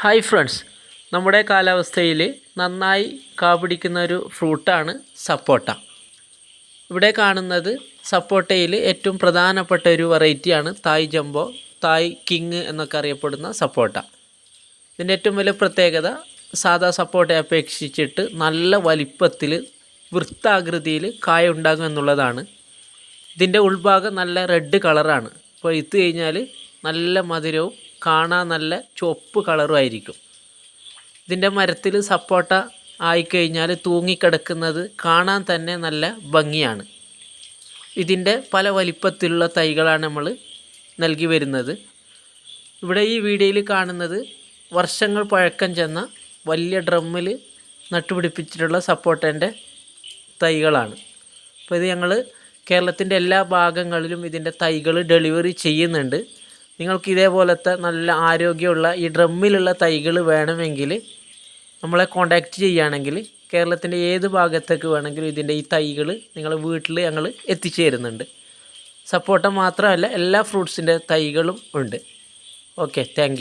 Hi friends. നമ്മുടെ കാലാവസ്ഥയിൽ നന്നായി കാപിടിക്കുന്ന ഒരു ഫ്രൂട്ടാണ് സപ്പോട്ട. ഇവിടെ കാണുന്നത് സപ്പോട്ടയിൽ ഏറ്റവും പ്രധാനപ്പെട്ട ഒരു വെറൈറ്റിയാണ് തായ് ജംബോ തായ് കിങ് എന്നൊക്കെ അറിയപ്പെടുന്ന സപ്പോട്ട. ഇതിന്റെ ഏറ്റവും വലിയ പ്രത്യേകത സാധാ സപ്പോട്ടയെ അപേക്ഷിച്ചിട്ട് നല്ല വലിപ്പത്തിൽ വൃത്താകൃതിയിൽ കായ ഉണ്ടാകും എന്നുള്ളതാണ്. ഇതിന്റെ ഉൾഭാഗം നല്ല റെഡ് കളറാണ്. അപ്പോൾ ഇത്ത് കഴിഞ്ഞാൽ നല്ല മധുരവും കാണാൻ നല്ല ചുവപ്പ് കളറും ആയിരിക്കും. ഇതിന്റെ മരത്തിൽ സപ്പോട്ട ആയിക്കഴിഞ്ഞാൽ തൂങ്ങിക്കിടക്കുന്നത് കാണാൻ തന്നെ നല്ല ഭംഗിയാണ്. ഇതിന്റെ പല വലിപ്പത്തിലുള്ള തൈകളാണ് നമ്മൾ നൽകി വരുന്നത്. ഇവിടെ ഈ വീഡിയോയിൽ കാണുന്നത് വർഷങ്ങൾ പഴക്കം ചെന്ന വലിയ ഡ്രമ്മിൽ നട്ടുപിടിപ്പിച്ചിട്ടുള്ള സപ്പോട്ടേന്റെ തൈകളാണ്. അപ്പോൾ ഇത് ഞങ്ങൾ കേരളത്തിന്റെ എല്ലാ ഭാഗങ്ങളിലും ഇതിന്റെ തൈകൾ ഡെലിവറി ചെയ്യുന്നുണ്ട്. നിങ്ങൾക്ക് ഇതേപോലത്തെ നല്ല ആരോഗ്യമുള്ള ഈ ഡ്രമ്മിലുള്ള തൈകൾ വേണമെങ്കിൽ നമ്മളെ കോണ്ടാക്റ്റ് ചെയ്യുകയാണെങ്കിൽ കേരളത്തിന്റെ ഏത് ഭാഗത്തേക്ക് വേണമെങ്കിലും ഇതിന്റെ ഈ തൈകൾ നിങ്ങൾ വീട്ടിൽ ഞങ്ങൾ എത്തിച്ചു തരുന്നുണ്ട് സപ്പോർട്ട മാത്രമല്ല എല്ലാ ഫ്രൂട്ട്സിന്റെ തൈകളും ഉണ്ട്. Okay thank